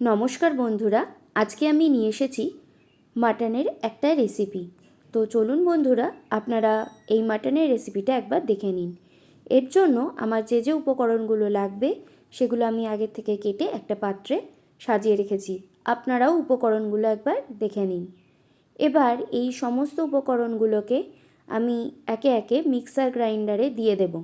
নমস্কার বন্ধুরা, আজকে আমি নিয়ে এসেছি মাটনের একটা রেসিপি তো চলুন বন্ধুরা, আপনারা এই মাটনের রেসিপিটা একবার দেখে নিন। এর জন্য আমার যে যে উপকরণগুলো লাগবে, সেগুলো আমি আগের থেকে কেটে একটা পাত্রে সাজিয়ে রেখেছি। আপনারাও উপকরণগুলো একবার দেখে নিন। এবার এই সমস্ত উপকরণগুলোকে আমি একে একে মিক্সার গ্রাইন্ডারে দিয়ে দেব।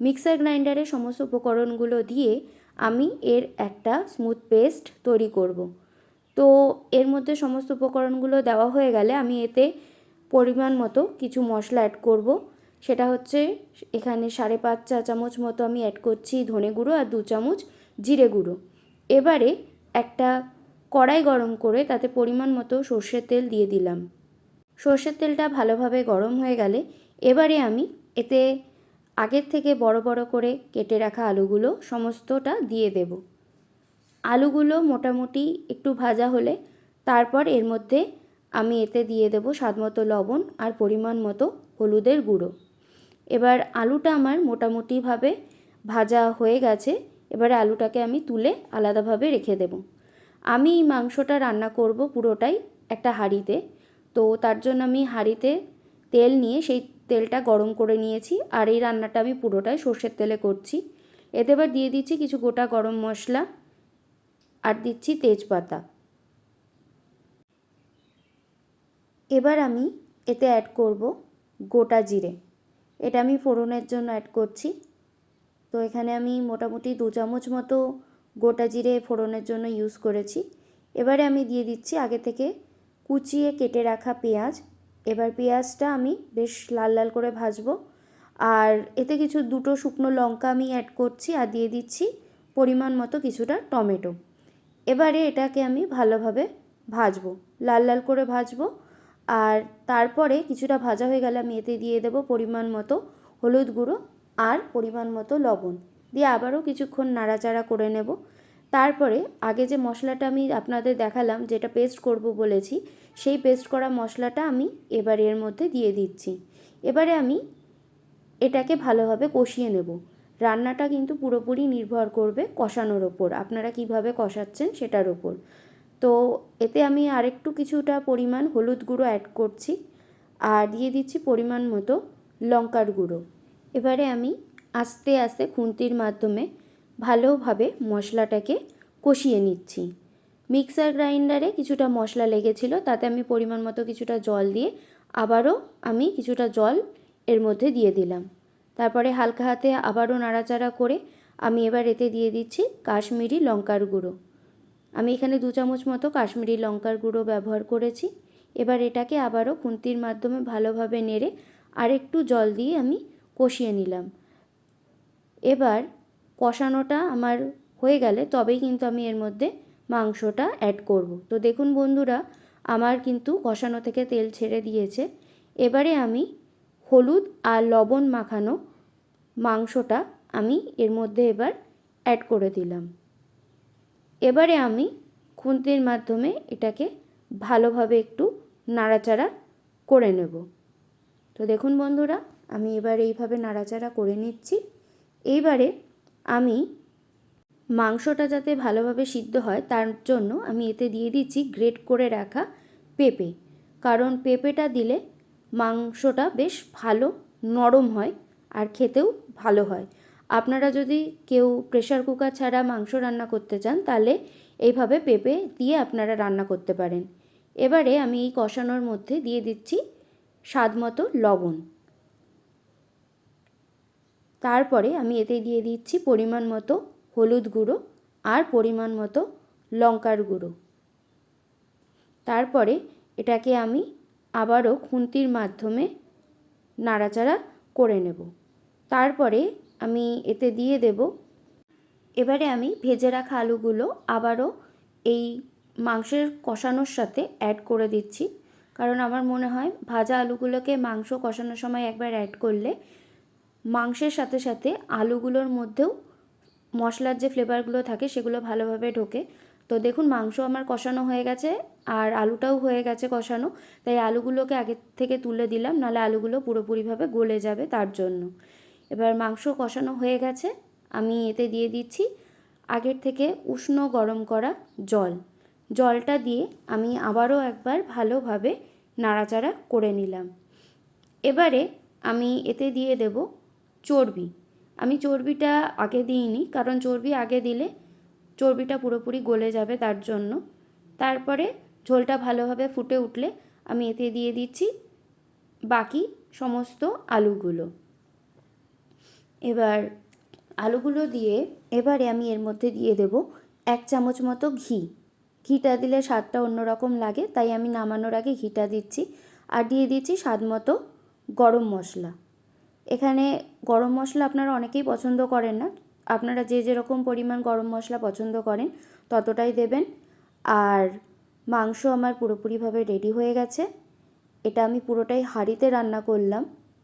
মিক্সার গ্রাইন্ডারে সমস্ত উপকরণগুলো দিয়ে আমি এর একটা স্মুথ পেস্ট তৈরি করব। তো এর মধ্যে সমস্ত উপকরণগুলো দেওয়া হয়ে গেলে আমি এতে পরিমাণ মতো কিছু মশলা অ্যাড করব। সেটা হচ্ছে এখানে সাড়ে পাঁচ চা চামচ মতো আমি অ্যাড করছি ধনে গুঁড়ো আর দু চামচ জিরে গুঁড়ো এবারে একটা কড়াই গরম করে তাতে পরিমাণ মতো সর্ষের তেল দিয়ে দিলাম সর্ষের তেলটা ভালোভাবে গরম হয়ে গেলে এবারে আমি এতে আগের থেকে বড় বড় করে কেটে রাখা আলুগুলো সমস্তটা দিয়ে দেব। আলুগুলো মোটামুটি একটু ভাজা হলে তারপর এর মধ্যে আমি এতে দিয়ে দেব স্বাদ মতো লবণ আর পরিমাণ মতো হলুদের গুঁড়ো। এবার আলুটা আমার মোটামুটিভাবে ভাজা হয়ে গেছে, এবারে আলুটাকে আমি তুলে আলাদাভাবে রেখে দেব। আমি এই মাংসটা রান্না করব পুরোটাই একটা হাঁড়িতে, তো তার জন্য আমি হাঁড়িতে তেল নিয়ে সেই তেলটা গরম করে নিয়েছি আর এই রান্নাটা আমি পুরোটাই সর্ষের তেলে করছি। এতে এবার দিয়ে দিচ্ছি কিছু গোটা গরম মশলা আর দিচ্ছি তেজপাতা। এবার আমি এতে অ্যাড করব গোটা জিরে। এটা আমি ফোড়নের জন্য অ্যাড করছি। তো এখানে আমি মোটামুটি দু চামচ মতো গোটা জিরে ফোড়নের জন্য ইউজ করেছি। এবারে আমি দিয়ে দিচ্ছি আগে থেকে কুচিয়ে কেটে রাখা পেঁয়াজ। এবার পেঁয়াজটা আমি বেশ লাল লাল করে ভাজবো। আর এতে কিছু দুটো শুকনো লঙ্কা আমি অ্যাড করছি আর দিয়ে দিচ্ছি পরিমাণ মতো কিছুটা টমেটো। এবারে এটাকে আমি ভালোভাবে ভাজবো, লাল লাল করে ভাজবো। আর তারপরে কিছুটা ভাজা হয়ে গেলে আমি এতে দিয়ে দেবো পরিমাণ মতো হলুদ গুঁড়ো আর পরিমাণ মতো লবণ। দিয়ে আবারও কিছুক্ষণ নাড়াচাড়া করে নেব। তারপরে আগে যে মশলাটা আমি আপনাদের দেখালাম, যেটা পেস্ট করব বলেছি, সেই পেস্ট করা মশলাটা আমি এবার এর মধ্যে দিয়ে দিচ্ছি। এবারে আমি এটাকে ভালোভাবে কষিয়ে নেব। রান্নাটা কিন্তু পুরোপুরি নির্ভর করবে কষানোর ওপর, আপনারা কীভাবে কষাচ্ছেন সেটার ওপর। তো এতে আমি আরেকটু কিছুটা পরিমাণ হলুদ গুঁড়ো অ্যাড করছি, আর দিয়ে দিচ্ছি পরিমাণ মতো লঙ্কার গুঁড়ো। এবারে আমি আস্তে আস্তে খুন্তির মাধ্যমে ভালোভাবে মশলাটাকে কষিয়ে নিচ্ছি। মিক্সার গ্রাইন্ডারে কিছুটা মশলা লেগেছিল, তাতে আমি পরিমাণ মতো কিছুটা জল দিয়ে আবারও আমি কিছুটা জল এর মধ্যে দিয়ে দিলাম। তারপরে হালকা হাতে আবারও নাড়াচাড়া করে আমি এবার এতে দিয়ে দিচ্ছি কাশ্মীরি লঙ্কার গুঁড়ো। আমি এখানে দু চামচ মতো কাশ্মীরি লঙ্কার গুঁড়ো ব্যবহার করেছি। এবার এটাকে আবারও খুন্তির মাধ্যমে ভালোভাবে নেড়ে আরেকটু জল দিয়ে আমি কষিয়ে নিলাম। এবার কষানোটা আমার হয়ে গেলে তবেই কিন্তু আমি এর মধ্যে মাংসটা অ্যাড করব। তো দেখুন বন্ধুরা, আমার কিন্তু কষানো থেকে তেল ছেড়ে দিয়েছে। এবারে আমি হলুদ আর লবণ মাখানো মাংসটা আমি এর মধ্যে এবার অ্যাড করে দিলাম। এবারে আমি খুন্তির মাধ্যমে এটাকে ভালোভাবে একটু নাড়াচাড়া করে নেব। তো দেখুন বন্ধুরা, আমি এবার এইভাবে নাড়াচাড়া করে নিচ্ছি। এইবারে আমি মাংসটা যাতে ভালোভাবে সিদ্ধ হয়, তার জন্য আমি এতে দিয়ে দিচ্ছি গ্রেট করে রাখা পেঁপে। কারণ পেঁপেটা দিলে মাংসটা বেশ ভালো নরম হয় আর খেতেও ভালো হয়। আপনারা যদি কেউ প্রেশার কুকার ছাড়া মাংস রান্না করতে চান, তাহলে এইভাবে পেঁপে দিয়ে আপনারা রান্না করতে পারেন। এবারে আমি এই কষানোর মধ্যে দিয়ে দিচ্ছি স্বাদ মতো লবণ। তারপরে আমি এতে দিয়ে দিচ্ছি পরিমাণ মতো হলুদ গুঁড়ো আর পরিমাণ মতো লঙ্কার গুঁড়ো। তারপরে এটাকে আমি আবারও খুন্তির মাধ্যমে নাড়াচাড়া করে নেব। তারপরে আমি এতে দিয়ে দেব। এবারে আমি ভেজে রাখা আলুগুলো আবারও এই মাংসের কষানোর সাথে অ্যাড করে দিচ্ছি। কারণ আমার মনে হয় ভাজা আলুগুলোকে মাংস কষানোর সময় একবার অ্যাড করলে মাংসের সাথে সাথে আলুগুলোর মধ্যেও মশলার যে ফ্লেভারগুলো থাকে সেগুলো ভালোভাবে ঢোকে। তো দেখুন, মাংস আমার কষানো হয়ে গেছে আর আলুটাও হয়ে গেছে কষানো। তাই আলুগুলোকে আগে থেকে তুলে দিলাম, নাহলে আলুগুলো পুরোপুরিভাবে গলে যাবে তার জন্য। এবার মাংস কষানো হয়ে গেছে। আমি এতে দিয়ে দিচ্ছি আগের থেকে উষ্ণ গরম করা জল। জলটা দিয়ে আমি আবারও একবার ভালোভাবে নাড়াচাড়া করে নিলাম। এবারে আমি এতে দিয়ে দেব চর্বি। আমি চর্বিটা আগে দিইনি, কারণ চর্বি আগে দিলে চর্বিটা পুরোপুরি গলে যাবে তার জন্য। তারপরে ঝোলটা ভালোভাবে ফুটে উঠলে আমি এতে দিয়ে দিচ্ছি বাকি সমস্ত আলুগুলো। এবার আলুগুলো দিয়ে এবারে আমি এর মধ্যে দিয়ে দেব এক চামচ মতো ঘি। ঘিটা দিলে স্বাদটা অন্যরকম লাগে, তাই আমি নামানোর আগে ঘিটা দিচ্ছি। আর দিয়ে দিচ্ছি স্বাদ মতো গরম মশলা। এখানে গরম মশলা আপনারা অনেকেই পছন্দ করেন না। আপনারা যে যেরকম পরিমাণ গরম মশলা পছন্দ করেন ততটাই দেবেন। আর মাংস আমার পুরোপুরিভাবে রেডি হয়ে গেছে। এটা আমি পুরোটাই হাঁড়িতে রান্না করলাম।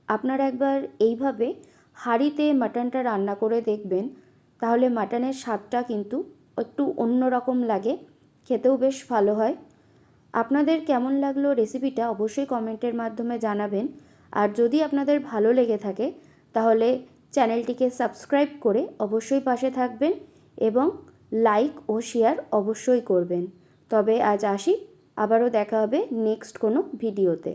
আপনারা একবার এইভাবে হাঁড়িতে মাটনটা রান্না করে দেখবেন। তাহলে মাটনের স্বাদটা কিন্তু একটু অন্য রকম লাগে। খেতেও বেশ ভালো হয়। আপনাদের কেমন লাগল রেসিপিটা অবশ্যই কমেন্টের মাধ্যমে জানাবেন। আর যদি আপনাদের ভালো লেগে থাকে, তাহলে চ্যানেলটিকে সাবস্ক্রাইব করে অবশ্যই পাশে থাকবেন এবং লাইক ও শেয়ার অবশ্যই করবেন। তবে আজ আসি, আবারও দেখা হবে নেক্সট কোনো ভিডিওতে।